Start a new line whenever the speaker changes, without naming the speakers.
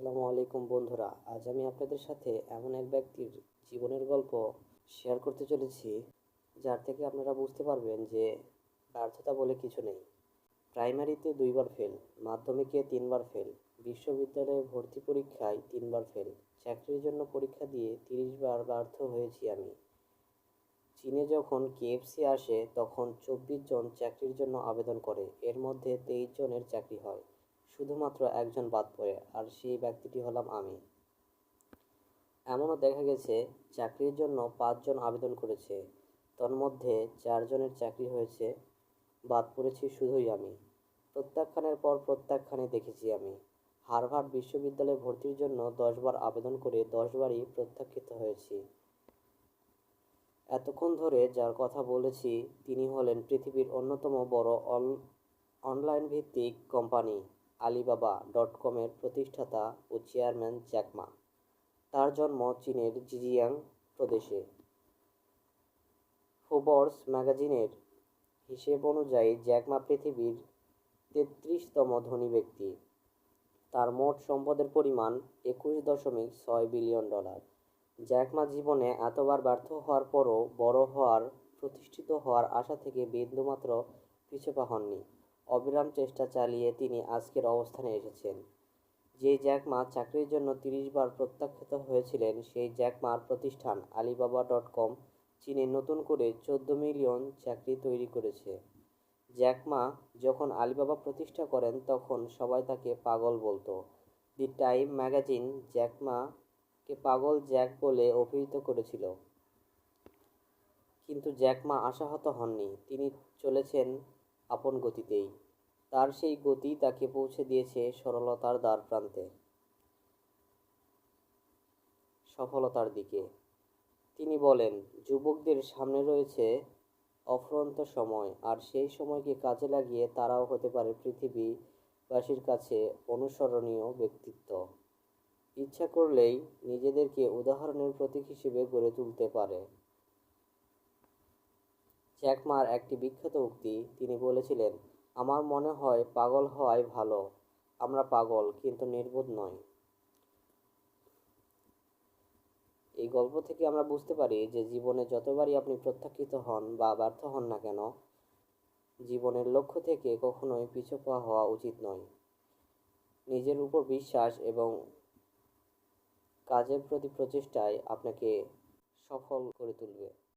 আসসালামু আলাইকুম বন্ধুরা, আজ আমি আপনাদের সাথে এমন এক ব্যক্তির জীবনের গল্প শেয়ার করতে চলেছি, যার থেকে আপনারা বুঝতে পারবেন যে ব্যর্থতা বলে কিছু নেই। প্রাইমারিতে দুইবার ফেল মাধ্যমিকে তিনবার ফেল বিশ্ববিদ্যালয়ে ভর্তি পরীক্ষায় তিনবার ফেল চাকরির জন্য পরীক্ষা দিয়ে তিরিশ বার ব্যর্থ হয়েছি আমি। চীনে যখন কেএফসি আসে, তখন চব্বিশ জন চাকরির জন্য আবেদন করে, এর মধ্যে তেইশ জনের চাকরি হয়। শুধুমাত্র একজন বাদ পড়ে, আর সেই ব্যক্তিটি হলাম আমি। এমনও দেখা গেছে, চাকরির জন্য পাঁচজন আবেদন করেছে। তন্মধ্যে চারজনের চাকরি হয়েছে, বাদ পড়েছি শুধুই আমি। প্রত্যাখ্যানের পর প্রত্যাখ্যানে দেখেছি আমি। হার্ভার্ড বিশ্ববিদ্যালয়ে ভর্তির জন্য দশবার আবেদন করে দশবারই প্রত্যাখ্যিত হয়েছি। এতক্ষণ ধরে যার কথা বলেছি, তিনি হলেন পৃথিবীর অন্যতম বড় অন অনলাইন ভিত্তিক কোম্পানি। আলিবাবা ডট কমের প্রতিষ্ঠাতা ও চেয়ারম্যান জ্যাকমা তার জন্ম চীনের জিজিয়াং প্রদেশে। ফোবর্স ম্যাগাজিনের হিসেব অনুযায়ী জ্যাকমা পৃথিবীর তেত্রিশতম ধনী ব্যক্তি। তার মোট সম্পদের পরিমাণ একুশ দশমিক ছয় বিলিয়ন ডলার। জ্যাকমা জীবনে এতবার ব্যর্থ হওয়ার পরও বড় হওয়ার, প্রতিষ্ঠিত হওয়ার আশা থেকে বিন্দুমাত্র পিছুপা হননি। অবিরাম চেষ্টা চালিয়ে তিনি আজকের অবস্থানে এসেছেন। যে জ্যাকমা চাকরির জন্য তিরিশ বার প্রত্যাখ্যাত হয়েছিলেন, সেই জ্যাকমার প্রতিষ্ঠান আলিবাবা ডট কম চীনে নতুন করে চোদ্দ মিলিয়ন চাকরি তৈরি করেছে। জ্যাকমা যখন আলিবাবা প্রতিষ্ঠা করেন, তখন সবাই তাকে পাগল বলতো। দি টাইম ম্যাগাজিন জ্যাকমাকে পাগল জ্যাক বলে অভিহিত করেছিল। কিন্তু জ্যাকমা আশাহত হননি। তিনি চলেছেন আপন গতিতেই। তার সেই গতি তাকে পৌঁছে দিয়েছে সরলতার দ্বার প্রান্তে। সফলতার দিকে। তিনি বলেন, যুবকদের সামনে রয়েছে অফুরন্ত সময়, আর সেই সময়কে কাজে লাগিয়ে তারাও হতে পারে পৃথিবীবাসীর কাছে অনুসরণীয় ব্যক্তিত্ব। ইচ্ছা করলেই নিজেদেরকে উদাহরণের প্রতীক হিসেবে গড়ে তুলতে পারে। জ্যাকমার একটি বিখ্যাত উক্তি, তিনি বলেছিলেন, আমার মনে হয় পাগল হওয়াই ভালো। আমরা পাগল, কিন্তু নির্বোধ নয় এই গল্প থেকে আমরা বুঝতে পারি যে জীবনে যতবারই আপনি প্রত্যাখ্যিত হন বা ব্যর্থ হন না কেন, জীবনের লক্ষ্য থেকে কখনোই পিছু পা হওয়া উচিত নয়। নিজের উপর বিশ্বাস এবং কাজের প্রতি প্রচেষ্টায় আপনাকে সফল করে তুলবে।